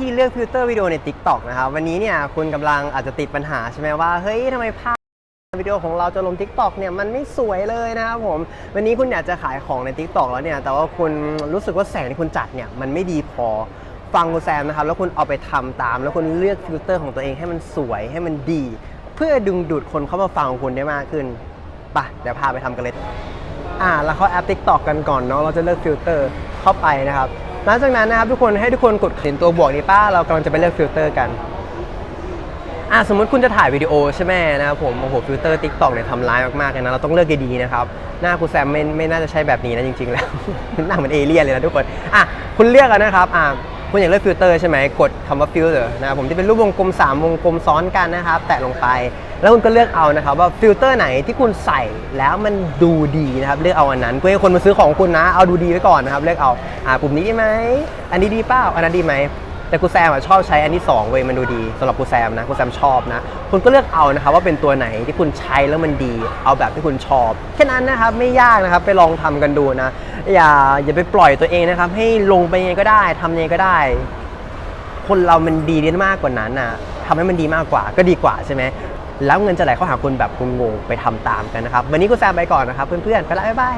ที่เลือกฟิลเตอร์วิดีโอใน TikTok นะครับวันนี้เนี่ยคุณกำลังอาจจะติดปัญหาใช่ไหมว่าเฮ้ยทำไมภาพวิดีโอของเราจะลง TikTok เนี่ยมันไม่สวยเลยนะครับผม วันนี้คุณอยากจะขายของใน TikTok แล้วเนี่ยแต่ว่าคุณรู้สึกว่าแสงที่คุณจัดเนี่ยมันไม่ดีพอฟังคุณแซมนะครับแล้วคุณเอาไปทำตาม แล้วคุณเลือกฟิลเตอร์ของตัวเองให้มันสวยให้มันดี เพื่อดึงดูดคนเข้ามาฟังของคุณได้มากขึ้นไปเดี๋ยวพาไปทำกันเลยอ่าแล้วเข้าแอป TikTok กันก่อนเนาะเราจะเลือกฟิลเตอร์เข้าไปนะครับ หลังจากนั้นนะครับทุกคนให้ทุกคนกดเห็นตัวบวกนี้ป้าเรากำลังจะไปเลือกฟิลเตอร์กันอะสมมติคุณจะถ่ายวิดีโอใช่ไหมนะครับผมโอ้โหฟิลเตอร์ TikTok เนี่ยทำร้ายมากๆเลยนะเราต้องเลือกดีๆนะครับหน้าคุณแซมไม่ไม่น่าจะใช่แบบนี้นะจริง ๆ แล้ว หน้าเหมือนเอเลี่ยนเลยนะทุกคนอะคุณเลือกกันนะครับอะ คุณอยากเลือกฟิลเตอร์ใช่ไหมกดคำว่าฟิลเตอร์นะครับผมที่เป็นรูปวงกลม 3 วงกลมซ้อนกันนะครับ แตะลงไป แล้วคุณก็เลือกเอานะครับว่าฟิลเตอร์ไหนที่คุณใส่แล้วมันดูดีนะครับเลือกเอาอันนั้นเพื่อให้คนมาซื้อของคุณนะ เอาดูดีไว้ก่อนนะครับเลือกเอาอ่าปุ่มนี้ดีไหมอันนี้ดีเปล่าอันนั้นดีไหมแต่กูแซมอะชอบใช้อันที่สองเว้ยมันดูดีสำหรับกูแซมนะกูแซมชอบนะ คุณก็เลือกเอานะครับว่าเป็นตัวไหนที่คุณใช้แล้วมันดี เอาแบบที่คุณชอบแค่นั้นนะครับไม่ยากนะครับไปลองทำกันดูนะ อย่าอย่าไปปล่อยตัวเองนะครับ ให้ลงไปยังไงก็ได้ทำยังไงก็ได้ คนเรามันดีได้มากกว่านั้นน่ะทำให้มันดีมากกว่าก็ดีกว่าใช่ไหมแล้วเงินจะไหลเข้าหาคุณแบบงงๆไปทำตามกันนะครับ วันนี้กูแซมไปก่อนนะครับ เพื่อนๆไปละบ๊ายบาย